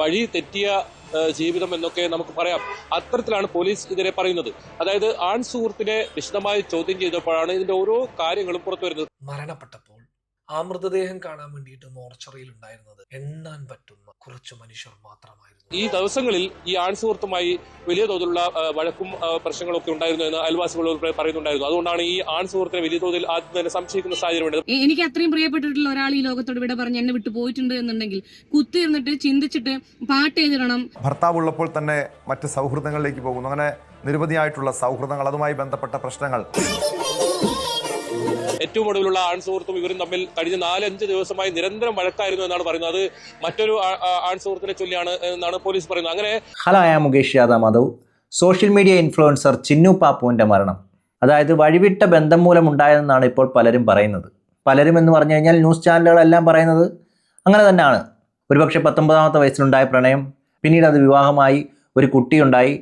വഴി തെറ്റിയ ജീവിതം എന്നൊക്കെ നമുക്ക് പറയാം. അത്തരത്തിലാണ് പോലീസ് ഇതിനെ പറയുന്നത്. അതായത് ആൺ സുഹൃത്തിനെ വിശദമായി ചോദ്യം ചെയ്തപ്പോഴാണ് ഇതിന്റെ ഓരോ കാര്യങ്ങളും പുറത്തു വരുന്നത്. മരണപ്പെട്ടപ്പോൾ ആ മൃതദേഹം കാണാൻ വേണ്ടിയിട്ട് മോർച്ചറിയിൽ ഉണ്ടായിരുന്നത്. എണ്ണാൻ പറ്റുന്ന കുറച്ച് മനുഷ്യർ മാത്രമായിരുന്നു. ഈ ദിവസങ്ങളിൽ ഈ ആൺ സുഹൃത്തുമായി വലിയ തോതിലുള്ള വഴക്കും പ്രശ്നങ്ങളും ഒക്കെ ഉണ്ടായിരുന്നു എന്ന് അയൽവാസികൾ പറയുന്നുണ്ടായിരുന്നു. അതുകൊണ്ടാണ് ഈ ആൺ സുഹൃത്തിനെ വലിയ തോതിൽ ആദ്യം തന്നെ സംശയിക്കുന്ന സാഹചര്യം എനിക്ക് അത്രയും പ്രിയപ്പെട്ടിട്ടുള്ള ഒരാൾ ഈ ലോകത്തോട് ഇവിടെ പറഞ്ഞ് എന്നെ വിട്ടു പോയിട്ടുണ്ട് എന്നുണ്ടെങ്കിൽ കുത്തിയിരുന്നിട്ട് ചിന്തിച്ചിട്ട് പാട്ട് എഴുതണം. ഭർത്താവ് ഉള്ളപ്പോൾ തന്നെ മറ്റ് സൗഹൃദങ്ങളിലേക്ക് പോകുന്നു. അങ്ങനെ നിരവധിയായിട്ടുള്ള സൗഹൃദങ്ങൾ അതുമായി ബന്ധപ്പെട്ട പ്രശ്നങ്ങൾ. ഏറ്റവും ഒടുവിലുള്ള ആൺ സുഹൃത്തും ഇവരും തമ്മിൽ കഴിഞ്ഞ നാലഞ്ച് ദിവസമായി നിരന്തരം വഴക്കായിരുന്നു എന്നാണ് പറയുന്നത്. അത് മറ്റൊരു ആൺ സുഹൃത്തിനെ ചൊല്ലിയാണ് എന്നാണ് പോലീസ് പറയുന്നത്. അങ്ങനെ ഹലോ ഞാൻ Mukesh Yadav Madhav. Social media influencer Chinnu പാപ്പുവിന്റെ മരണം. അതായത് വഴിവിട്ട ബന്ധം മൂലം ഉണ്ടായതെന്നാണ് ഇപ്പോൾ പലരും പറയുന്നത്. പലരും എന്ന് പറഞ്ഞു കഴിഞ്ഞാൽ ന്യൂസ് ചാനലുകളെല്ലാം പറയുന്നത് അങ്ങനെ തന്നെയാണ്. ഒരുപക്ഷെ പത്തൊമ്പതാമത്തെ വയസ്സിലുണ്ടായ പ്രണയം പിന്നീട് അത് വിവാഹമായി ഒരു കുട്ടിയുണ്ടായി.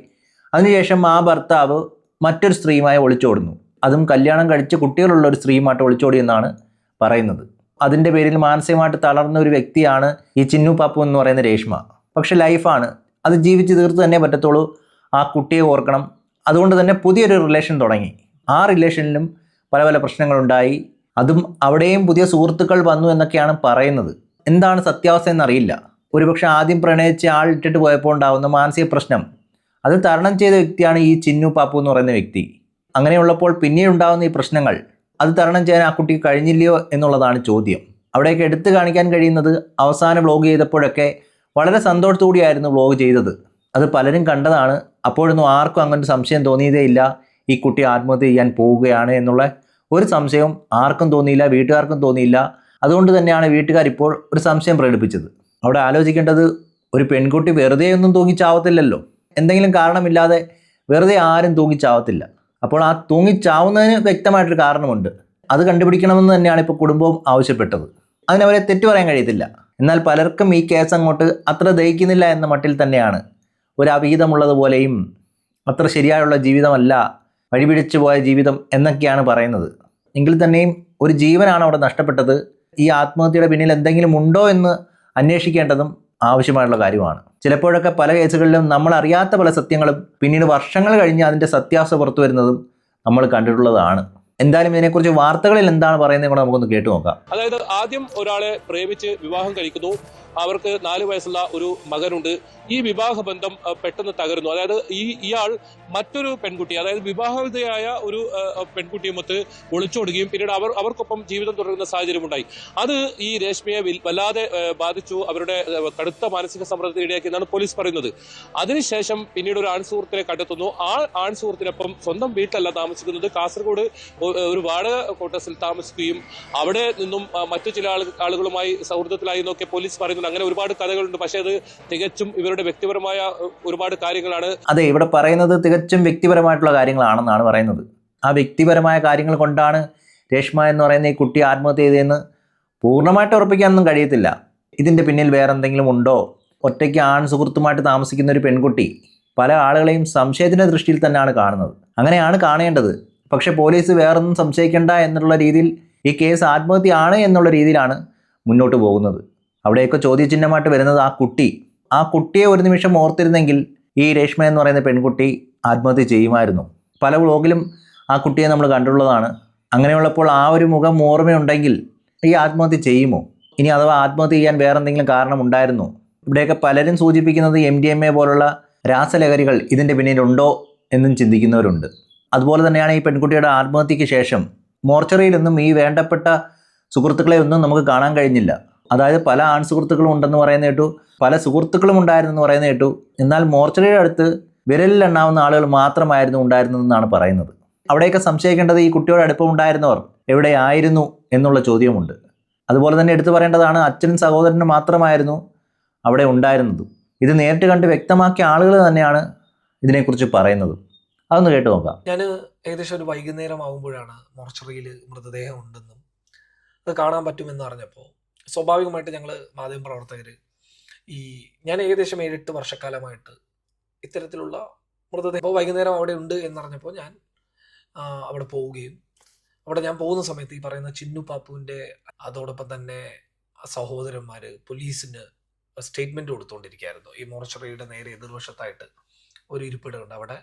അതിനുശേഷം ആ ഭർത്താവ് മറ്റൊരു സ്ത്രീയുമായി ഒളിച്ചോടുന്നു. അതും കല്യാണം കഴിച്ച് കുട്ടികളുള്ള ഒരു സ്ത്രീയുമായിട്ട് ഒളിച്ചോടി എന്നാണ് പറയുന്നത്. അതിന്റെ പേരിൽ മാനസികമായിട്ട് തളർന്ന ഒരു വ്യക്തിയാണ് ഈ ചിന്നു പാപ്പു എന്ന് പറയുന്ന രേഷ്മ. പക്ഷെ ലൈഫാണ്. അത് ജീവിച്ച് തീർത്ത് തന്നെ പറ്റത്തുള്ളൂ. ആ കുട്ടിയെ ഓർക്കണം. അതുകൊണ്ട് തന്നെ പുതിയൊരു റിലേഷൻ തുടങ്ങി. ആ റിലേഷനിലും പല പല പ്രശ്നങ്ങളുണ്ടായി. അതും അവിടെയും പുതിയ സുഹൃത്തുക്കൾ വന്നു എന്നൊക്കെയാണ് പറയുന്നത്. എന്താണ് സത്യാവസ്ഥ എന്നറിയില്ല. ഒരുപക്ഷെ ആദ്യം പ്രണയിച്ച ആൾ ഇട്ടിട്ട് പോയപ്പോൾ ഉണ്ടാകുന്ന മാനസിക പ്രശ്നം. അത് തരണം ചെയ്ത വ്യക്തിയാണ് ഈ ചിന്നു പാപ്പു എന്ന് പറയുന്ന വ്യക്തി. അങ്ങനെയുള്ളപ്പോൾ പിന്നീട് ഉണ്ടാകുന്ന ഈ പ്രശ്നങ്ങൾ അത് തരണം ചെയ്യാൻ ആ കുട്ടിക്ക് കഴിഞ്ഞില്ലയോ എന്നുള്ളതാണ് ചോദ്യം. അവിടെയൊക്കെ എടുത്തു കാണിക്കാൻ കഴിയുന്നത് അവസാന വ്ലോഗ് ചെയ്തപ്പോഴൊക്കെ വളരെ സന്തോഷത്തോടെയായിരുന്നു വ്ലോഗ് ചെയ്തത്. അത് പലരും കണ്ടതാണ്. അപ്പോഴൊന്നും ആർക്കും അങ്ങനൊരു സംശയം തോന്നിയതേ ഇല്ല. ഈ കുട്ടി ആത്മഹത്യ ചെയ്യാൻ പോവുകയാണ് എന്നുള്ള ഒരു സംശയവും ആർക്കും തോന്നിയില്ല വീട്ടുകാർക്കും തോന്നിയില്ല. അതുകൊണ്ട് തന്നെയാണ് വീട്ടുകാർ ഇപ്പോൾ ഒരു സംശയം പ്രകടിപ്പിച്ചത്. അവിടെ ആലോചിക്കേണ്ടത് ഒരു പെൺകുട്ടി വെറുതെ ഒന്നും തൂങ്ങിച്ചാവത്തില്ലല്ലോ. എന്തെങ്കിലും കാരണമില്ലാതെ വെറുതെ ആരും തൂങ്ങിച്ചാവത്തില്ല. അപ്പോൾ ആ തൂങ്ങിച്ചാവുന്നതിന് വ്യക്തമായിട്ടൊരു കാരണമുണ്ട്. അത് കണ്ടുപിടിക്കണമെന്ന് തന്നെയാണ് ഇപ്പോൾ കുടുംബവും ആവശ്യപ്പെട്ടത്. അതിനവരെ തെറ്റു പറയാൻ കഴിയത്തില്ല. എന്നാൽ പലർക്കും ഈ കേസ് അങ്ങോട്ട് അത്ര ദഹിക്കുന്നില്ല എന്ന മട്ടിൽ തന്നെയാണ്. ഒരു അവിഹിതമുള്ളതുപോലെയും അത്ര ശരിയായുള്ള ജീവിതമല്ല വഴിപിടിച്ചു പോയ ജീവിതം എന്നൊക്കെയാണ് പറയുന്നത്. എങ്കിൽ തന്നെയും ഒരു ജീവനാണ് അവിടെ നഷ്ടപ്പെട്ടത്. ഈ ആത്മഹത്യയുടെ പിന്നിൽ എന്തെങ്കിലും ഉണ്ടോ എന്ന് അന്വേഷിക്കേണ്ടതും ആവശ്യമായിട്ടുള്ള കാര്യമാണ്. ചിലപ്പോഴൊക്കെ പല കേസുകളിലും നമ്മൾ അറിയാത്ത പല സത്യങ്ങളും പിന്നീട് വർഷങ്ങൾ കഴിഞ്ഞ് അതിന്റെ സത്യാവസ്ഥ പുറത്തു വരുന്നതും നമ്മൾ കണ്ടിട്ടുള്ളതാണ്. എന്തായാലും ഇതിനെക്കുറിച്ച് വാർത്തകളിൽ എന്താണ് പറയുന്നത് കൂടെ നമുക്കൊന്ന് കേട്ടു നോക്കാം. അതായത് ആദ്യം ഒരാളെ പ്രേമിച്ച് വിവാഹം കഴിക്കുന്നു. അവർക്ക് നാല് വയസ്സുള്ള ഒരു മകനുണ്ട്. ഈ വിവാഹ ബന്ധം പെട്ടെന്ന് തകരുന്നു. അതായത് ഈ ഇയാൾ മറ്റൊരു പെൺകുട്ടി അതായത് വിവാഹിതയായ ഒരു പെൺകുട്ടിയുമൊത്ത് ഒളിച്ചോടുകയും പിന്നീട് അവർ അവർക്കൊപ്പം ജീവിതം തുടരുന്ന സാഹചര്യമുണ്ടായി. അത് ഈ രേഷ്മയെ വല്ലാതെ ബാധിച്ചു. അവരുടെ കടുത്ത മാനസിക സമ്മർദ്ദത്തിന് ഇടയാക്കി എന്നാണ് പോലീസ് പറയുന്നത്. അതിനുശേഷം പിന്നീട് ഒരു ആൺ സുഹൃത്തിനെ കണ്ടെത്തുന്നു. ആ ആൺ സുഹൃത്തിനൊപ്പം സ്വന്തം വീട്ടിലല്ല താമസിക്കുന്നത്. കാസർഗോഡ് ഒരു വാടക കോട്ടസിൽ താമസിക്കുകയും അവിടെ നിന്നും മറ്റു ചില ആളു ആളുകളുമായി സൗഹൃദത്തിലായി എന്നൊക്കെ പോലീസ് പറയുന്നുണ്ട് അങ്ങനെ ഒരുപാട് കഥകളുണ്ട്. പക്ഷേ അത് തികച്ചും ഇവരുടെ വ്യക്തിപരമായ ഒരുപാട് കാര്യങ്ങളാണ്. അതെ ഇവിടെ പറയുന്നത് തികച്ചും വ്യക്തിപരമായിട്ടുള്ള കാര്യങ്ങളാണെന്നാണ് പറയുന്നത്. ആ വ്യക്തിപരമായ കാര്യങ്ങൾ കൊണ്ടാണ് രേഷ്മ എന്ന് പറയുന്ന ഈ കുട്ടി ആത്മഹത്യ ചെയ്തതെന്ന് പൂർണമായിട്ട് ഉറപ്പിക്കാനൊന്നും കഴിയത്തില്ല. ഇതിന്റെ പിന്നിൽ വേറെ എന്തെങ്കിലും ഉണ്ടോ? ഒറ്റയ്ക്ക് ആൺ സുഹൃത്തുമായിട്ട് താമസിക്കുന്ന ഒരു പെൺകുട്ടി പല ആളുകളെയും സംശയത്തിന്റെ ദൃഷ്ടിയിൽ തന്നെയാണ് കാണുന്നത്. അങ്ങനെയാണ് കാണേണ്ടത്. പക്ഷേ പോലീസ് വേറൊന്നും സംശയിക്കേണ്ട എന്നുള്ള രീതിയിൽ ഈ കേസ് ആത്മഹത്യയാണ് എന്നുള്ള രീതിയിലാണ് മുന്നോട്ട് പോകുന്നത്. അവിടെയൊക്കെ ചോദ്യചിഹ്നമായിട്ട് വരുന്നത് ആ കുട്ടി. ആ കുട്ടിയെ ഒരു നിമിഷം ഓർത്തിരുന്നെങ്കിൽ ഈ രേഷ്മ എന്ന് പറയുന്ന പെൺകുട്ടി ആത്മഹത്യ ചെയ്യുമായിരുന്നു. പല വ്ളോഗിലും ആ കുട്ടിയെ നമ്മൾ കണ്ടുള്ളതാണ് അങ്ങനെയുള്ളപ്പോൾ ആ ഒരു മുഖം ഓർമ്മയുണ്ടെങ്കിൽ ഈ ആത്മഹത്യ ചെയ്യുമോ? ഇനി അഥവാ ആത്മഹത്യ ചെയ്യാൻ വേറെ എന്തെങ്കിലും കാരണം ഉണ്ടായിരുന്നോ ഇവിടെയൊക്കെ പലരും സൂചിപ്പിക്കുന്നത് എം ഡി എം എ പോലുള്ള രാസലഹരികൾ ഇതിന്റെ പിന്നിലുണ്ടോ എന്നും ചിന്തിക്കുന്നവരുണ്ട്. അതുപോലെ തന്നെയാണ് ഈ പെൺകുട്ടിയുടെ ആത്മഹത്യയ്ക്ക് ശേഷം മോർച്ചറിയിലൊന്നും ഈ വേണ്ടപ്പെട്ട സുഹൃത്തുക്കളെ ഒന്നും നമുക്ക് കാണാൻ കഴിഞ്ഞില്ല. അതായത് പല ആൺ സുഹൃത്തുക്കളും ഉണ്ടെന്ന് പറയുന്ന കേട്ടു പല സുഹൃത്തുക്കളും ഉണ്ടായിരുന്നു എന്ന് പറയുന്ന കേട്ടു. എന്നാൽ മോർച്ചറിയുടെ അടുത്ത് വിരലിൽ എണ്ണാവുന്ന ആളുകൾ മാത്രമായിരുന്നു ഉണ്ടായിരുന്നതെന്നാണ് പറയുന്നത്. അവിടെയൊക്കെ സംശയിക്കേണ്ടത് ഈ കുട്ടിയോട് അടുപ്പം ഉണ്ടായിരുന്നവർ എവിടെയായിരുന്നു എന്നുള്ള ചോദ്യമുണ്ട്. അതുപോലെ തന്നെ എടുത്തു പറയേണ്ടതാണ് അച്ഛനും സഹോദരനും മാത്രമായിരുന്നു അവിടെ ഉണ്ടായിരുന്നത്. ഇത് നേരിട്ട് കണ്ട് വ്യക്തമാക്കിയ ആളുകൾ തന്നെയാണ് ഇതിനെക്കുറിച്ച് പറയുന്നത്. അതൊന്ന് കേട്ടു നോക്കാം. ഞാൻ ഏകദേശം ഒരു വൈകുന്നേരം ആകുമ്പോഴാണ് മോർച്ചറിയിൽ മൃതദേഹം ഉണ്ടെന്നും അത് കാണാൻ പറ്റുമെന്ന് അറിഞ്ഞപ്പോൾ സ്വാഭാവികമായിട്ട് ഞങ്ങൾ മാധ്യമ പ്രവർത്തകർ ഈ ഞാൻ ഏകദേശം ഏഴെട്ട് വർഷക്കാലമായിട്ട് ഇത്തരത്തിലുള്ള മൃതദേഹം ഇപ്പോൾ വൈകുന്നേരം അവിടെ ഉണ്ട് എന്നറിഞ്ഞപ്പോൾ ഞാൻ അവിടെ പോവുകയും അവിടെ ഞാൻ പോകുന്ന സമയത്ത് ഈ പറയുന്ന ചിന്നു പാപ്പുവിന്റെ അതോടൊപ്പം തന്നെ സഹോദരന്മാർ പോലീസിന് സ്റ്റേറ്റ്മെന്റ് കൊടുത്തുകൊണ്ടിരിക്കുകയായിരുന്നു ഈ മോർച്ചറിയുടെ നേരെ എതിർവശത്തായിട്ട് ഒരു ഇരിപ്പിടമുണ്ട്. അവിടെ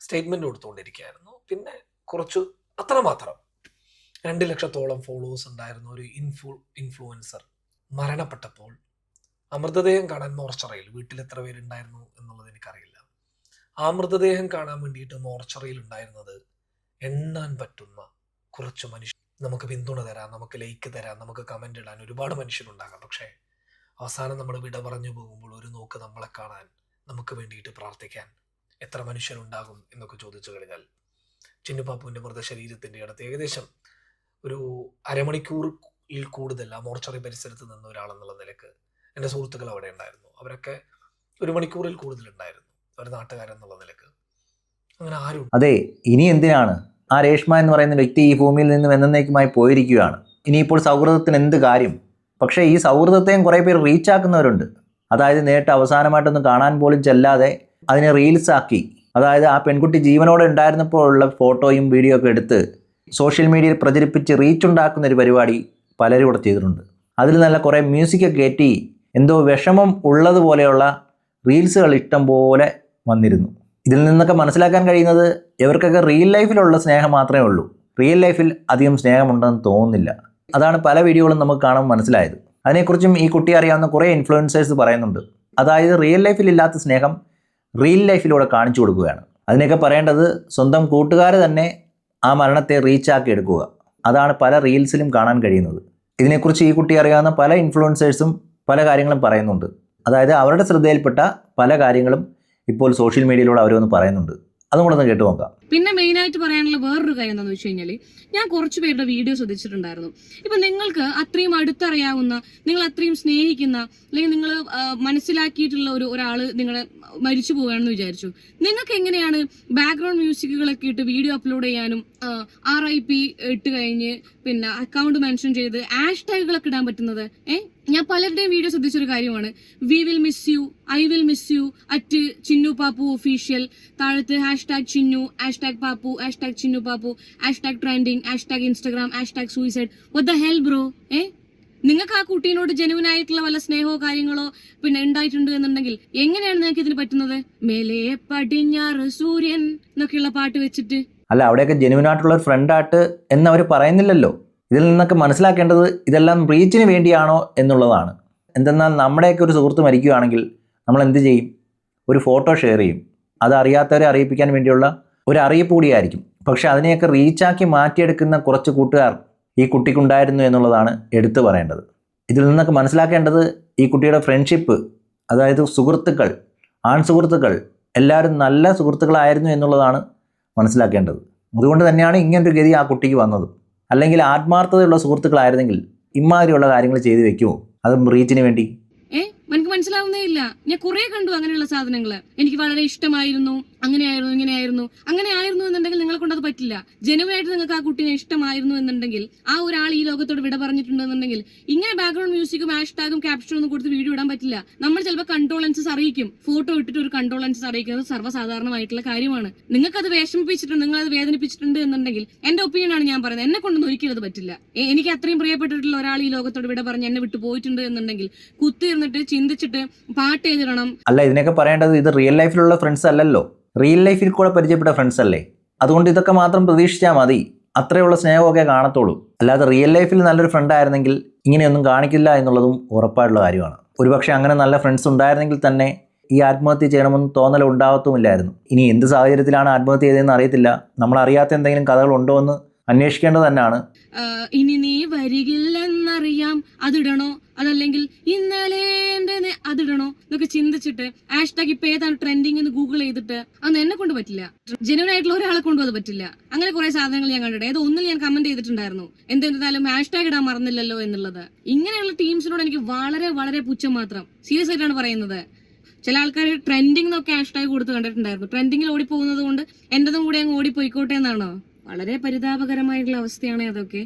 സ്റ്റേറ്റ്മെന്റ് കൊടുത്തുകൊണ്ടിരിക്കുകയായിരുന്നു പിന്നെ കുറച്ച് അത്രമാത്രം. രണ്ട് ലക്ഷത്തോളം ഫോളോവേഴ്സ് ഉണ്ടായിരുന്ന ഒരു ഇൻഫ്ലു ഇൻഫ്ലുവൻസർ മരണപ്പെട്ടപ്പോൾ അമൃതദേഹം കാണാൻ മോർച്ചറയിൽ വീട്ടിൽ എത്ര പേരുണ്ടായിരുന്നു എന്നുള്ളത് എനിക്കറിയില്ല. ആ മൃതദേഹം കാണാൻ വേണ്ടിയിട്ട് മോർച്ചറയിൽ ഉണ്ടായിരുന്നത് എണ്ണാൻ പറ്റുന്ന കുറച്ച് മനുഷ്യർ നമുക്ക് പിന്തുണ തരാം നമുക്ക് ലൈക്ക് തരാം നമുക്ക് കമന്റ് ഇടാൻ ഒരുപാട് മനുഷ്യരുണ്ടാകാം. പക്ഷേ അവസാനം നമ്മൾ വിട പറഞ്ഞു പോകുമ്പോൾ ഒരു നോക്ക് നമ്മളെ കാണാൻ നമുക്ക് വേണ്ടിയിട്ട് പ്രാർത്ഥിക്കാൻ എത്ര മനുഷ്യരുണ്ടാകും എന്നൊക്കെ ചോദിച്ചു കഴിഞ്ഞാൽ ചിന്നുപാപ്പുവിന്റെ മൃതശരീരത്തിന്റെ അടുത്ത് ഏകദേശം ഒരു അരമണിക്കൂറിൽ കൂടുതൽ ആ മോർച്ചറി പരിസരത്ത് നിന്ന ഒരാളെന്നുള്ള നിലയ്ക്ക് എന്റെ സുഹൃത്തുക്കൾ അവിടെ ഉണ്ടായിരുന്നു. അവരൊക്കെ ഒരു മണിക്കൂറിൽ കൂടുതൽ ഉണ്ടായിരുന്നു. അവർ നാട്ടുകാരെന്നുള്ള നിലയ്ക്ക്. അങ്ങനെ ആരും അതെ ഇനി എന്തിനാണ്? ആ രേഷ്മ എന്ന് പറയുന്ന വ്യക്തി ഈ ഭൂമിയിൽ നിന്നും എന്നേക്കുമായി പോയിരിക്കുകയാണ്. ഇനിയിപ്പോൾ സൗഹൃദത്തിന് എന്ത് കാര്യം? പക്ഷേ ഈ സൗഹൃദത്തെയും കുറേ പേർ റീച്ചാക്കുന്നവരുണ്ട് അതായത് നേരിട്ട് അവസാനമായിട്ടൊന്നും കാണാൻ പോലും ചെല്ലാതെ അതിനെ റീൽസ് ആക്കി. അതായത് ആ പെൺകുട്ടി ജീവനോടെ ഉണ്ടായിരുന്നപ്പോഴുള്ള ഫോട്ടോയും വീഡിയോ ഒക്കെ എടുത്ത് സോഷ്യൽ മീഡിയയിൽ പ്രചരിപ്പിച്ച് റീച്ച് ഉണ്ടാക്കുന്ന ഒരു പരിപാടി പലരും ഇവിടെ ചെയ്തിട്ടുണ്ട്. അതിൽ നല്ല കുറേ മ്യൂസിക്കൊക്കെ കയറ്റി എന്തോ വിഷമം ഉള്ളതുപോലെയുള്ള റീൽസുകൾ ഇഷ്ടം പോലെ വന്നിരുന്നു. ഇതിൽ നിന്നൊക്കെ മനസ്സിലാക്കാൻ കഴിയുന്നത് ഇവർക്കൊക്കെ റിയൽ ലൈഫിലുള്ള സ്നേഹം മാത്രമേ ഉള്ളൂ. റിയൽ ലൈഫിൽ അധികം സ്നേഹമുണ്ടെന്ന് തോന്നുന്നില്ല. അതാണ് പല വീഡിയോകളും നമുക്ക് കാണുമ്പോൾ മനസ്സിലായത്. അതിനെക്കുറിച്ചും ഈ കുട്ടി അറിയാവുന്ന കുറേ ഇൻഫ്ലുവൻസേഴ്സ് പറയുന്നുണ്ട്. അതായത് റിയൽ ലൈഫിൽ ഇല്ലാത്ത സ്നേഹം റിയൽ ലൈഫിലൂടെ കാണിച്ചു കൊടുക്കുകയാണ്. അതിനൊക്കെ പറയേണ്ടത് സ്വന്തം കൂട്ടുകാർ തന്നെ ആ മരണത്തെ റീച്ചാക്കി എടുക്കുക. അതാണ് പല റീൽസിലും കാണാൻ കഴിയുന്നത്. ഇതിനെക്കുറിച്ച് ഈ കുട്ടി അറിയാവുന്ന പല ഇൻഫ്ലുവൻസേഴ്സും പല കാര്യങ്ങളും പറയുന്നുണ്ട്. അതായത് അവരുടെ ശ്രദ്ധയിൽപ്പെട്ട പല കാര്യങ്ങളും ഇപ്പോൾ സോഷ്യൽ മീഡിയയിലൂടെ അവരൊന്ന് പറയുന്നുണ്ട്. അതും കൂടെ ഒന്ന് കേട്ടു നോക്കാം. പിന്നെ മെയിനായിട്ട് പറയാനുള്ള വേറൊരു കാര്യം എന്താണെന്ന് വെച്ച് കഴിഞ്ഞാൽ ഞാൻ കുറച്ച് പേരുടെ വീഡിയോ ശ്രദ്ധിച്ചിട്ടുണ്ടായിരുന്നു. ഇപ്പൊ നിങ്ങൾക്ക് അത്രയും അടുത്തറിയാവുന്ന നിങ്ങൾ അത്രയും സ്നേഹിക്കുന്ന അല്ലെങ്കിൽ നിങ്ങൾ മനസ്സിലാക്കിയിട്ടുള്ള ഒരു ഒരാൾ നിങ്ങളെ മരിച്ചു പോവുകയാണെന്ന് വിചാരിച്ചു. നിങ്ങൾക്ക് എങ്ങനെയാണ് ബാക്ക്ഗ്രൗണ്ട് മ്യൂസിക്കുകളൊക്കെ ഇട്ട് വീഡിയോ അപ്ലോഡ് ചെയ്യാനും ആർ ഐ പി ഇട്ട് കഴിഞ്ഞ് പിന്നെ അക്കൗണ്ട് മെൻഷൻ ചെയ്ത് ഹാഷ് ടാഗുകളൊക്കെ ഇടാൻ പറ്റുന്നത്? ഏഹ് ഞാൻ പലരുടെയും വീഡിയോ ശ്രദ്ധിച്ചൊരു കാര്യമാണ്. We will miss you I will miss you at Chinnu Pappu official താഴത്ത് hash tag Chinnu hash tag Pappu hash tag Chinnu Pappu hash tag trending hash tag Instagram hash tag suicide what the hell bro ഏ? നിങ്ങൾക്ക് ആ കുട്ടീനോട് genuine ആയിട്ടുള്ള വല്ല സ്നേഹമോ കാര്യങ്ങളോ പിന്നെ ഉണ്ടായിട്ടുണ്ട് എന്നുണ്ടെങ്കിൽ എങ്ങനെയാണ് നിങ്ങൾക്ക് ഇതിന് പറ്റുന്നത്? മേലെ പടിഞ്ഞാറ് സൂര്യൻ എന്നൊക്കെയുള്ള പാട്ട് വെച്ചിട്ട്. അല്ല അവിടെയൊക്കെ ജെനുവിൻ ആയിട്ടുള്ള ഒരു ഫ്രണ്ടായിട്ട് എന്നവര് പറയുന്നില്ലല്ലോ. ഇതിൽ നിന്നൊക്കെ മനസ്സിലാക്കേണ്ടത് ഇതെല്ലാം റീച്ചിന് വേണ്ടിയാണോ എന്നുള്ളതാണ്. എന്തെന്നാൽ നമ്മുടെയൊക്കെ ഒരു സുഹൃത്ത് മരിക്കുകയാണെങ്കിൽ നമ്മൾ എന്ത് ചെയ്യും? ഒരു ഫോട്ടോ ഷെയർ ചെയ്യും. അത് അറിയാത്തവരെ അറിയിപ്പിക്കാൻ വേണ്ടിയുള്ള ഒരു അറിയിപ്പ് കൂടിയായിരിക്കും. പക്ഷെ അതിനെയൊക്കെ റീച്ചാക്കി മാറ്റിയെടുക്കുന്ന കുറച്ച് കൂട്ടുകാർ ഈ കുട്ടിക്കുണ്ടായിരുന്നു എന്നുള്ളതാണ് എടുത്തു പറയേണ്ടത്. ഇതിൽ നിന്നൊക്കെ മനസ്സിലാക്കേണ്ടത് ഈ കുട്ടിയുടെ ഫ്രണ്ട്ഷിപ്പ് അതായത് സുഹൃത്തുക്കൾ ആൺ സുഹൃത്തുക്കൾ എല്ലാവരും നല്ല സുഹൃത്തുക്കളായിരുന്നു എന്നുള്ളതാണ് മനസ്സിലാക്കേണ്ടത്. അതുകൊണ്ട് തന്നെയാണ് ഇങ്ങനൊരു ഗതി ആ കുട്ടിക്ക് വന്നത്. അല്ലെങ്കിൽ ആത്മാർത്ഥതയുള്ള സുഹൃത്തുക്കളായിരുന്നെങ്കിൽ ഇമാതിരിയുള്ള കാര്യങ്ങൾ ചെയ്തു വെക്കുമോ അതും റീച്ചിന് വേണ്ടി. എനിക്ക് മനസ്സിലാവുന്നേ ഇല്ല. ഞാൻ കുറെ കണ്ടു അങ്ങനെയുള്ള സാധനങ്ങൾ. എനിക്ക് വളരെ ഇഷ്ടമായിരുന്നു. അങ്ങനെയായിരുന്നു ഇങ്ങനെയായിരുന്നു. അങ്ങനെ ആയിരുന്നു എന്നുണ്ടെങ്കിൽ നിങ്ങളെ കൊണ്ട് അത് പറ്റില്ല. ജനുവായിട്ട് നിങ്ങൾക്ക് ആ കുട്ടീനെ ഇഷ്ടമായിരുന്നു എന്നുണ്ടെങ്കിൽ ആ ഒരാൾ ഈ ലോകത്തോട് വിട പറഞ്ഞിട്ടുണ്ടെന്നുണ്ടെങ്കിൽ ഇങ്ങനെ ബാക്ക്ഗ്രൗണ്ട് മ്യൂസിക്കും ഹാഷ് ടാഗും ക്യാപ്ഷനും ഒന്നും കൊടുത്ത് വീഡിയോ ഇടാൻ പറ്റില്ല. നമ്മൾ ചിലപ്പോൾ കൺട്രോളൻസസ് അറിയിക്കും. ഫോട്ടോ ഇട്ടിട്ട് ഒരു കൺട്രോളൻസസ് അറിയിക്കുന്നത് സർവസാധാരണമായിട്ടുള്ള കാര്യമാണ്. നിങ്ങൾക്ക് അത് വിഷമിപ്പിച്ചിട്ടുണ്ട് നിങ്ങൾ അത് വേദനിപ്പിച്ചിട്ടുണ്ട് എന്നുണ്ടെങ്കിൽ എന്റെ ഒപ്പീനിയൻ ആണ് ഞാൻ പറയുന്നത്. എന്നെ കൊണ്ടൊന്നും ഒരിക്കലും അത് പറ്റില്ല. എനിക്ക് അത്രയും പ്രിയപ്പെട്ടിട്ടുള്ള ഒരാൾ ഈ ലോകത്തോട് വിട പറഞ്ഞ് എന്നെ വിട്ടു പോയിട്ടുണ്ട് എന്നുണ്ടെങ്കിൽ കുത്തിയിരുന്നിട്ട് ചിന്തിച്ചിട്ട് പാട്ട് എഴുതിടണം അല്ല ഇതിനൊക്കെ പറയേണ്ടത് ഇത് റിയൽ ലൈഫിലുള്ള ഫ്രണ്ട്സ് അല്ലല്ലോ. റിയൽ ലൈഫിൽ കൂടെ പരിചയപ്പെട്ട ഫ്രണ്ട്സ് അല്ലേ? അതുകൊണ്ട് ഇതൊക്കെ മാത്രം പ്രതീക്ഷിച്ചാൽ മതി. അത്രയുള്ള സ്നേഹമൊക്കെ കാണത്തുള്ളൂ. അല്ലാതെ റിയൽ ലൈഫിൽ നല്ലൊരു ഫ്രണ്ട് ആയിരുന്നെങ്കിൽ ഇങ്ങനെയൊന്നും കാണിക്കില്ല എന്നുള്ളതും ഉറപ്പായിട്ടുള്ള കാര്യമാണ്. ഒരുപക്ഷെ അങ്ങനെ നല്ല ഫ്രണ്ട്സ് ഉണ്ടായിരുന്നെങ്കിൽ തന്നെ ഈ ആത്മഹത്യ ചെയ്യണമെന്ന് തോന്നൽ ഉണ്ടാവത്തുമില്ലായിരുന്നു. ഇനി എന്ത് സാഹചര്യത്തിലാണ് ആത്മഹത്യ ചെയ്തതെന്ന് അറിയത്തില്ല. നമ്മൾ അറിയാത്ത എന്തെങ്കിലും കഥകൾ ഉണ്ടോ എന്ന് അന്വേഷിക്കേണ്ടത് തന്നെയാണ്. ഇനി നീ വരികില്ലെന്നറിയാം. അതിടണോ? അതല്ലെങ്കിൽ ഇന്നലെ അതിടണോ? എന്നൊക്കെ ചിന്തിച്ചിട്ട് ഹാഷ്ടാഗ് ഇപ്പൊ ഏതാണ് ട്രെൻഡിങ് എന്ന് ഗൂഗിൾ ചെയ്തിട്ട് അതൊന്നും എന്നെ കൊണ്ട് പറ്റില്ല. ജെനുവൻ ആയിട്ടുള്ള ഒരാളെ കൊണ്ടും അത് പറ്റില്ല. അങ്ങനെ കുറെ സാധനങ്ങൾ ഞാൻ കണ്ടിട്ട് ഏതോ ഒന്നിൽ ഞാൻ കമന്റ് ചെയ്തിട്ടുണ്ടായിരുന്നു. എന്തെന്തായാലും ഹാഷ്ടാഗ് ഇടാൻ മറന്നില്ലല്ലോ എന്നുള്ളത്. ഇങ്ങനെയുള്ള ടീംസിനോട് എനിക്ക് വളരെ വളരെ പുച്ഛം മാത്രം. സീരിയസ് ആയിട്ടാണ് പറയുന്നത്. ചില ആൾക്കാർ ട്രെൻഡിങ് എന്നൊക്കെ ഹാഷ്ടാഗ് കൊടുത്ത് കണ്ടിട്ടുണ്ടായിരുന്നു. ട്രെൻഡിങ്ങിൽ ഓടിപ്പോകുന്നത് കൊണ്ട് എന്റെതും കൂടെ അങ്ങ് ഓടിപ്പോയിക്കോട്ടെ എന്നാണോ? വളരെ പരിതാപകരമായിട്ടുള്ള അവസ്ഥയാണ് അതൊക്കെ.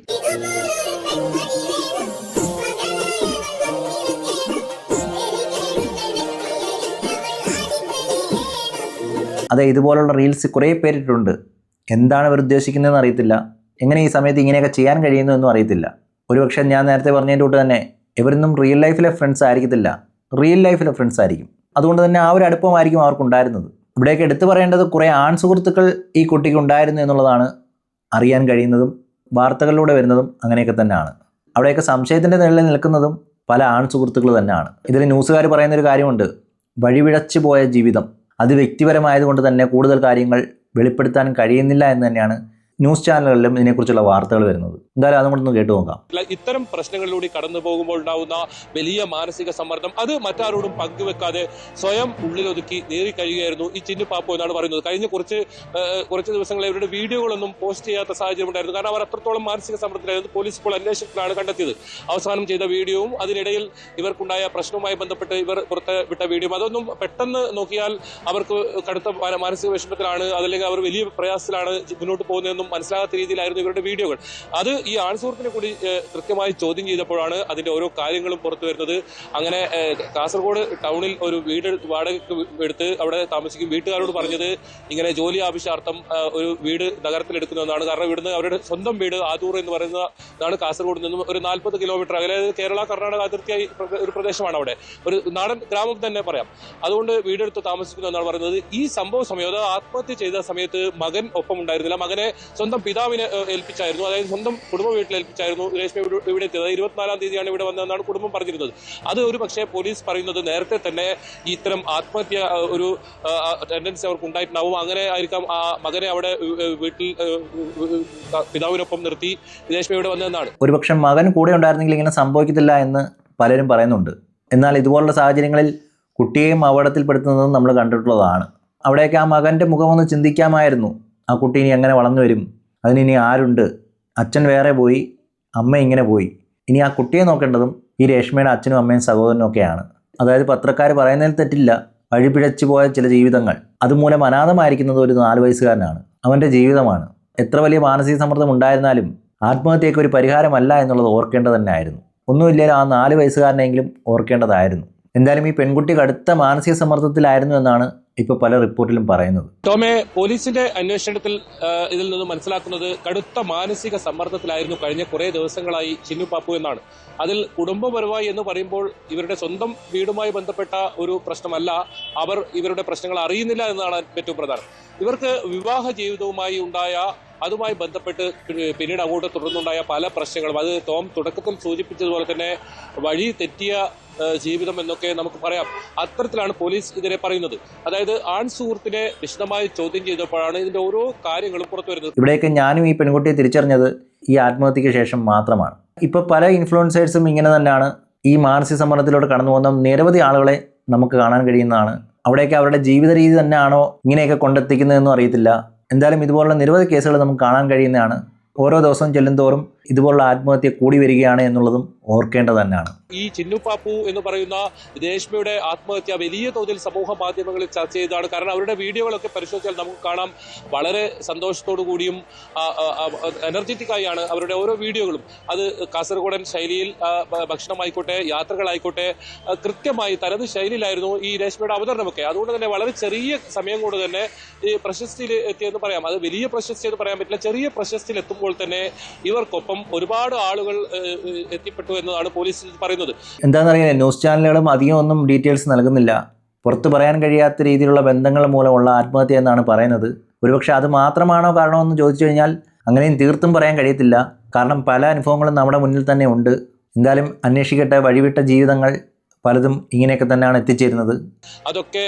അതെ ഇതുപോലുള്ള റീൽസ് കുറേ പേരിട്ടുണ്ട് എന്താണ് ഇവർ ഉദ്ദേശിക്കുന്നതെന്ന് അറിയത്തില്ല. എങ്ങനെ ഈ സമയത്ത് ഇങ്ങനെയൊക്കെ ചെയ്യാൻ കഴിയുന്നു എന്നും അറിയത്തില്ല. ഒരുപക്ഷെ ഞാൻ നേരത്തെ പറഞ്ഞതിന്റെ കൂട്ട് തന്നെ ഇവരൊന്നും റിയൽ ലൈഫിലെ ഫ്രണ്ട്സ് ആയിരിക്കത്തില്ല. റിയൽ ലൈഫിലെ ഫ്രണ്ട്സ് ആയിരിക്കും. അതുകൊണ്ട് തന്നെ ആ ഒരു അടുപ്പമായിരിക്കും അവർക്കുണ്ടായിരുന്നത്. ഇവിടേക്ക് എടുത്തു പറയേണ്ടത് കുറേ ആൺ സുഹൃത്തുക്കൾ ഈ കുട്ടിക്ക് ഉണ്ടായിരുന്നു എന്നുള്ളതാണ്. അറിയാൻ കഴിയുന്നതും വാർത്തകളിലൂടെ വരുന്നതും അങ്ങനെയൊക്കെ തന്നെയാണ്. അവിടെയൊക്കെ സംശയത്തിന്റെ നിഴലിൽ നിൽക്കുന്നതും പല ആൺ സുഹൃത്തുക്കൾ തന്നെയാണ്. ഇതിൽ ന്യൂസുകാർ പറയുന്നൊരു കാര്യമുണ്ട്. വഴിവിഴച്ചു പോയ ജീവിതം. അത് വ്യക്തിപരമായതുകൊണ്ട് തന്നെ കൂടുതൽ കാര്യങ്ങൾ വെളിപ്പെടുത്താൻ കഴിയുന്നില്ല എന്ന് തന്നെയാണ് ന്യൂസ് ചാനലുകളിലും ഇതിനെക്കുറിച്ചുള്ള വാർത്തകൾ വരുന്നത്. എന്തായാലും അതും കൂടെ ഒന്ന് കേട്ടു നോക്കാം. ഇത്തരം പ്രശ്നങ്ങളിലൂടെ കടന്നു പോകുമ്പോൾ ഉണ്ടാവുന്ന വലിയ മാനസിക സമ്മർദ്ദം അത് മറ്റാരോടും പങ്കുവെക്കാതെ സ്വയം ഉള്ളിലൊതുക്കി നേറിക്കഴിയുകയായിരുന്നു ഈ ചിന്നു പാപ്പു എന്നാണ് പറയുന്നത്. കഴിഞ്ഞ കുറച്ച് കുറച്ച് ദിവസങ്ങളിൽ ഇവരുടെ വീഡിയോകളൊന്നും പോസ്റ്റ് ചെയ്യാത്ത സാഹചര്യം ഉണ്ടായിരുന്നു. കാരണം അവർ അത്രത്തോളം മാനസിക സമ്മർദ്ദത്തിലായിരുന്നു. പോലീസ് ഇപ്പോൾ അന്വേഷണത്തിലാണ് കണ്ടെത്തിയത്. അവസാനം ചെയ്ത വീഡിയോവും അതിനിടയിൽ ഇവർക്കുണ്ടായ പ്രശ്നവുമായി ബന്ധപ്പെട്ട് ഇവർ പുറത്ത് വിട്ട വീഡിയോ അതൊന്നും പെട്ടെന്ന് നോക്കിയാൽ അവർക്ക് കടുത്ത മാന- മാനസിക വിഷമത്തിലാണ്. അതല്ലെങ്കിൽ അവർ വലിയ പ്രയാസത്തിലാണ് മുന്നോട്ട് പോകുന്നതെന്നും മനസ്സിലാകാത്ത രീതിയിലായിരുന്നു ഇവരുടെ വീഡിയോകൾ. അത് ഈ ആൺസുഹൃത്തിനെ കൂടി കൃത്യമായി ചോദ്യം ചെയ്തപ്പോഴാണ് അതിന്റെ ഓരോ കാര്യങ്ങളും പുറത്തു വരുന്നത്. അങ്ങനെ കാസർഗോഡ് ടൗണിൽ ഒരു വീട് വാടകയ്ക്ക് എടുത്ത് അവിടെ താമസിക്കും വീട്ടുകാരോട് പറഞ്ഞത് ഇങ്ങനെ ജോലി ആവശ്യാർത്ഥം ഒരു വീട് നഗരത്തിലെടുക്കുന്നതാണ് കാരണം ഇവിടുന്ന് അവരുടെ സ്വന്തം വീട് ആദൂർ എന്ന് പറയുന്നതാണ് കാസർഗോഡ് നിന്നും ഒരു നാൽപ്പത് കിലോമീറ്റർ അകലെ കേരള കർണാടക അതിർത്തിയായി ഒരു പ്രദേശമാണ് അവിടെ. ഒരു നാടൻ ഗ്രാമം തന്നെ പറയാം. അതുകൊണ്ട് വീടെടുത്ത് താമസിക്കുന്നു എന്നാണ് പറയുന്നത്. ഈ സംഭവ സമയം അതായത് ആത്മഹത്യ ചെയ്ത സമയത്ത് മകൻ ഒപ്പം ഉണ്ടായിരുന്നില്ല മകനെ സ്വന്തം പിതാവിനെ ഏൽപ്പിച്ചായിരുന്നു. അതായത് സ്വന്തം കുടുംബ വീട്ടിൽ ഏൽപ്പിച്ചായിരുന്നു രേഷ്മ ഇവിടെ എത്തിയത്. ഇരുപത്തിനാലാം തീയതിയാണ് ഇവിടെ വന്നതെന്നാണ് കുടുംബം പറഞ്ഞിരുന്നത്. അത് ഒരു പക്ഷേ പോലീസ് പറയുന്നത് നേരത്തെ തന്നെ ഇത്തരം ആത്മഹത്യ ഒരു ടെൻഡൻസി അവർക്ക് ഉണ്ടായിട്ടുണ്ടാവും. അങ്ങനെ ആയിരിക്കാം ആ മകനെ അവിടെ വീട്ടിൽ പിതാവിനൊപ്പം നിർത്തി രേഷ്മ ഇവിടെ വന്നതെന്നാണ്. ഒരുപക്ഷെ മകൻ കൂടെ ഉണ്ടായിരുന്നെങ്കിൽ ഇങ്ങനെ സംഭവിക്കത്തില്ല എന്ന് പലരും പറയുന്നുണ്ട്. എന്നാൽ ഇതുപോലുള്ള സാഹചര്യങ്ങളിൽ കുട്ടിയെയും അപകടത്തിൽപ്പെടുത്തുന്നത് നമ്മൾ കണ്ടിട്ടുള്ളതാണ്. അവിടെയൊക്കെ ആ മകന്റെ മുഖമൊന്ന് ചിന്തിക്കാമായിരുന്നു. ആ കുട്ടി ഇനി എങ്ങനെ വളർന്നു വരും? അതിനിനി ആരുണ്ട്? അച്ഛൻ വേറെ പോയി അമ്മ ഇങ്ങനെ പോയി. ഇനി ആ കുട്ടിയെ നോക്കേണ്ടതും ഈ രേഷ്മയുടെ അച്ഛനും അമ്മയും സഹോദരനും ഒക്കെയാണ്. അതായത് പത്രക്കാർ പറയുന്നതിൽ തെറ്റില്ല. വഴിപിഴച്ചു പോയ ചില ജീവിതങ്ങൾ. അതുമൂലം അനാഥമായിരിക്കുന്നത് ഒരു നാല് വയസ്സുകാരനാണ് അവന്റെ ജീവിതമാണ്. എത്ര വലിയ മാനസിക സമ്മർദ്ദം ഉണ്ടായിരുന്നാലും ആത്മഹത്യയ്ക്ക് ഒരു പരിഹാരമല്ല എന്നുള്ളത് ഓർക്കേണ്ടത് തന്നെ ആയിരുന്നു ഒന്നുമില്ലാലും ആ നാല് വയസ്സുകാരനെങ്കിലും ഓർക്കേണ്ടതായിരുന്നു. എന്തായാലും ഈ പെൺകുട്ടി കടുത്ത മാനസിക സമ്മർദ്ദത്തിലായിരുന്നു എന്നാണ് ഇപ്പോൾ പല റിപ്പോർട്ടിലും പറയുന്നത്. ടോമെ പോലീസിന്റെ അന്വേഷണത്തിൽ ഇതിൽ നിന്ന് മനസ്സിലാക്കുന്നത് കടുത്ത മാനസിക സമ്മർദ്ദത്തിലായിരുന്നു കഴിഞ്ഞ കുറേ ദിവസങ്ങളായി ചിന്നു പാപ്പു എന്നാണ്. അതിൽ കുടുംബപരമായി എന്ന് പറയുമ്പോൾ ഇവരുടെ സ്വന്തം വീടുമായി ബന്ധപ്പെട്ട ഒരു പ്രശ്നമല്ല. അവർ ഇവരുടെ പ്രശ്നങ്ങൾ അറിയുന്നില്ല എന്നതാണ് ഏറ്റവും പ്രധാനം. ഇവർക്ക് വിവാഹ ജീവിതവുമായി ഉണ്ടായ അതുമായി ബന്ധപ്പെട്ട് പിന്നീട് അങ്ങോട്ട് തുടർന്നുണ്ടായ പല പ്രശ്നങ്ങളും. അത് ടോം തുടക്കത്തിൽ സൂചിപ്പിച്ചതുപോലെ തന്നെ വഴി തെറ്റിയ ജീവിതം എന്നൊക്കെ നമുക്ക് പറയാം. അത്തരത്തിലാണ് പോലീസ് ഇതിനെ പറയുന്നത്. അതായത് ആൺ സുഹൃത്തിനെ വിശദമായി ചോദ്യം ചെയ്തപ്പോഴാണ് ഇതിന്റെ ഓരോ കാര്യങ്ങളും പുറത്തു വരുന്നത്. ഇവിടെയൊക്കെ ഞാനും ഈ പെൺകുട്ടിയെ തിരിച്ചറിഞ്ഞത് ഈ ആത്മഹത്യക്ക് ശേഷം മാത്രമാണ്. ഇപ്പൊ പല ഇൻഫ്ലുവൻസേഴ്സും ഇങ്ങനെ തന്നെയാണ് ഈ മാനസിക സമ്മർദ്ദത്തിലൂടെ കടന്നു പോകുന്ന നിരവധി ആളുകളെ നമുക്ക് കാണാൻ കഴിയുന്നതാണ്. അവിടെയൊക്കെ അവരുടെ ജീവിത രീതി തന്നെയാണോ ഇങ്ങനെയൊക്കെ കൊണ്ടെത്തിക്കുന്നതെന്നും അറിയത്തില്ല. എന്തായാലും ഇതുപോലുള്ള നിരവധി കേസുകൾ നമുക്ക് കാണാൻ കഴിയുന്നതാണ്. ഓരോ ദിവസവും ചെല്ലുന്തോറും ഇതുപോലുള്ള ആത്മഹത്യ കൂടി വരികയാണ് എന്നുള്ളതും ഓർക്കേണ്ടത് തന്നെയാണ്. ഈ ചിന്നു പാപ്പു എന്ന് പറയുന്ന രേഷ്മയുടെ ആത്മഹത്യ വലിയ തോതിൽ സമൂഹ മാധ്യമങ്ങളിൽ ചർച്ച ചെയ്തതാണ്. കാരണം അവരുടെ വീഡിയോകളൊക്കെ പരിശോധിച്ചാൽ നമുക്ക് കാണാം വളരെ സന്തോഷത്തോടു കൂടിയും എനർജറ്റിക് ആയാണ് അവരുടെ ഓരോ വീഡിയോകളും. അത് കാസർഗോഡൻ ശൈലിയിൽ ഭക്ഷണമായിക്കോട്ടെ യാത്രകളായിക്കോട്ടെ കൃത്യമായി തനത് ശൈലിയിലായിരുന്നു ഈ രേഷ്മയുടെ അവതരണമൊക്കെ. അതുകൊണ്ട് തന്നെ വളരെ ചെറിയ സമയം കൊണ്ട് തന്നെ ഈ പ്രശസ്തിയിൽ എത്തിയെന്ന് പറയാം. അത് വലിയ പ്രശസ്തി എന്ന് പറയാൻ പറ്റില്ല. ചെറിയ പ്രശസ്തിയിൽ എത്തുമ്പോൾ തന്നെ ഇവർക്കൊപ്പം ഒരുപാട് ആളുകൾ എത്തിപ്പെട്ടു എന്നതാണ് പോലീസ് പറയുന്നത്. എന്താണെന്നറിയാം ന്യൂസ് ചാനലുകളും അധികം ഒന്നും ഡീറ്റെയിൽസ് നൽകുന്നില്ല. പുറത്തു പറയാൻ കഴിയാത്ത രീതിയിലുള്ള ബന്ധങ്ങൾ മൂലമുള്ള ആത്മഹത്യ എന്നാണ് പറയുന്നത്. ഒരുപക്ഷെ അത് മാത്രമാണോ കാരണമെന്ന് ചോദിച്ചു കഴിഞ്ഞാൽ അങ്ങനെയും തീർത്തും പറയാൻ കഴിയത്തില്ല. കാരണം പല അനുഭവങ്ങളും നമ്മുടെ മുന്നിൽ തന്നെ ഉണ്ട്. എന്തായാലും അന്വേഷിക്കട്ടെ വഴിവിട്ട ജീവിതങ്ങൾ പലതും ഇങ്ങനെയൊക്കെ തന്നെയാണ് എത്തിച്ചേരുന്നത്. അതൊക്കെ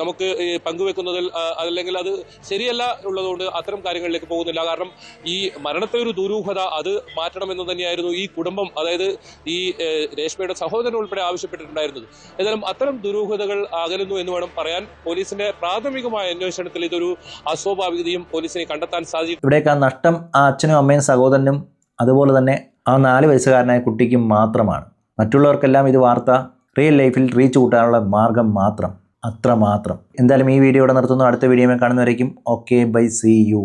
നമുക്ക് പങ്കുവെക്കുന്നതിൽ അല്ലെങ്കിൽ അത് ശരിയല്ല ഉള്ളതുകൊണ്ട് അത്തരം കാര്യങ്ങളിലേക്ക് പോകുന്നില്ല. കാരണം ഈ മരണത്തെ ഒരു ദുരൂഹത അത് മാറ്റണമെന്ന് തന്നെയായിരുന്നു ഈ കുടുംബം അതായത് ഈ രേഷ്മയുടെ സഹോദരൻ ഉൾപ്പെടെ ആവശ്യപ്പെട്ടിട്ടുണ്ടായിരുന്നത്. എന്നാലും അത്തരം ദുരൂഹതകൾ അകലുന്നു എന്ന് വേണം പറയാൻ പോലീസിന്റെ പ്രാഥമികമായ അന്വേഷണത്തിൽ ഇതൊരു അസ്വാഭാവികതയും പോലീസിനെ കണ്ടെത്താൻ സാധിക്കും. ഇവിടേക്ക് ആ നഷ്ടം ആ അച്ഛനും അമ്മയും സഹോദരനും അതുപോലെ തന്നെ ആ നാല് വയസ്സുകാരനായ കുട്ടിക്കും മാത്രമാണ്. മറ്റുള്ളവർക്കെല്ലാം ഇത് വാർത്ത റിയൽ ലൈഫിൽ റീച്ച് കൂട്ടാനുള്ള മാർഗം മാത്രം അത്രമാത്രം. എന്തായാലും ഈ വീഡിയോ ഇവിടെ നിർത്തുന്നു. അടുത്ത വീഡിയോ കാണുന്നവരേക്കും ഓക്കെ ബൈ സി യു